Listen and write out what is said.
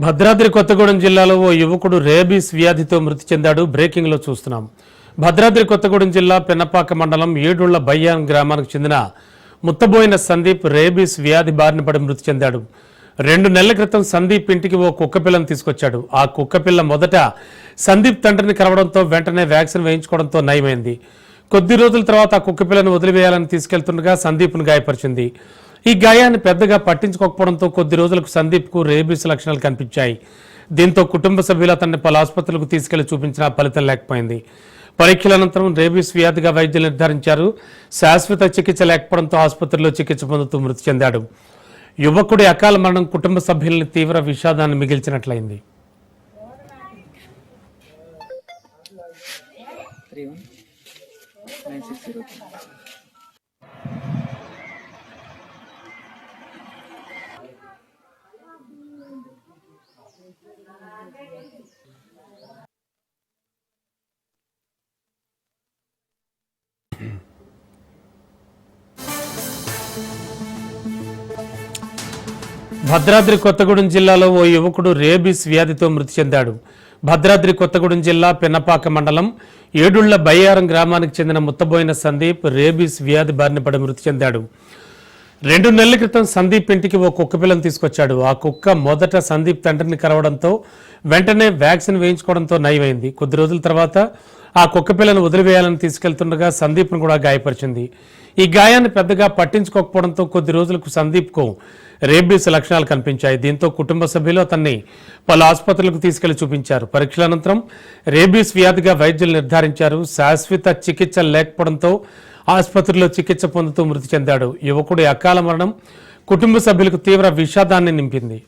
భద్రాద్రి కొత్తగూడెం జిల్లాలో ఓ యువకుడు రేబీస్ వ్యాధితో మృతి చెందాడు. బ్రేకింగ్లో చూస్తున్నాం. భద్రాద్రి కొత్తగూడెం జిల్లా పెన్నపాక మండలం ఏడుళ్ళ బయ్యాన్ గ్రామానికి చెందిన ముత్తబోయిన సందీప్ రేబీస్ వ్యాధి బారిన పడి మృతి చెందాడు. రెండు నెలల క్రితం సందీప్ ఇంటికి ఓ కుక్కపిల్లను తీసుకొచ్చాడు. ఆ కుక్కపిల్ల మొదట సందీప్ తండ్రిని కలవడంతో వెంటనే వ్యాక్సిన్ వేయించుకోవడంతో నయమైంది. కొద్ది రోజుల తర్వాత ఆ కుక్కపిల్లను వదిలివేయాలని తీసుకెళ్తుండగా సందీప్ను గాయపరిచింది. ఈ గాయాన్ని పెద్దగా పట్టించుకోకపోవడంతో కొద్ది రోజులకు సందీప్కు రేబీస్ లక్షణాలు కనిపించాయి. దీంతో కుటుంబ సభ్యులు అతన్ని పలు ఆసుపత్రులకు తీసుకెళ్ళి చూపించినా ఫలితం లేకపోయింది. పరీక్షల అనంతరం రేబీస్ వ్యాధిగా వైద్యులు నిర్ధారించారు. శాశ్వత చికిత్స లేకపోవడంతో ఆసుపత్రిలో చికిత్స పొందుతూ మృతి చెందాడు. యువకుడి అకాల మరణం కుటుంబ సభ్యులని తీవ్ర విషాదాన్ని మిగిల్చినట్లయింది. Three one. Nine six zero Bhadradri Kothagudem జిల్లాలో ఓ యువకుడు రేబీస్ వ్యాధితో మృతి చెందాడు. భద్రాద్రి కొత్తగూడెం జిల్లా పెన్నపాక మండలం ఏడుళ్ళ బయ్యారం గ్రామానికి చెందిన ముత్తబోయిన సందీప్ రేబీస్ వ్యాధి బారిన పడి మృతి చెందాడు. రెండు నెలల క్రితం సందీప్ ఇంటికి ఓ కుక్క పిల్లని తీసుకొచ్చాడు. ఆ కుక్క మొదట సందీప్ తండ్రిని కలవడంతో వెంటనే వ్యాక్సిన్ వేయించుకోవడంతో నయమైంది. కొద్ది రోజుల తర్వాత ఆ కుక్క పిల్లను వదిలివేయాలని తీసుకెళ్తుండగా సందీప్ను కూడా గాయపరిచింది. ఈ గాయాన్ని పెద్దగా పట్టించుకోకపోవడంతో కొద్ది రోజులకు సందీప్కు రేబీస్ లక్షణాలు కనిపించాయి. దీంతో కుటుంబ సభ్యులు అతన్ని పలు ఆసుపత్రులకు తీసుకెళ్ళి చూపించారు. పరీక్షల అనంతరం రేబీస్ వ్యాధిగా వైద్యులు నిర్ధారించారు. శాశ్వత చికిత్స లేకపోవడంతో ఆసుపత్రిలో చికిత్స పొందుతూ మృతి చెందాడు. యువకుడి అకాల మరణం కుటుంబ సభ్యులకు తీవ్ర విషాదాన్ని నింపింది.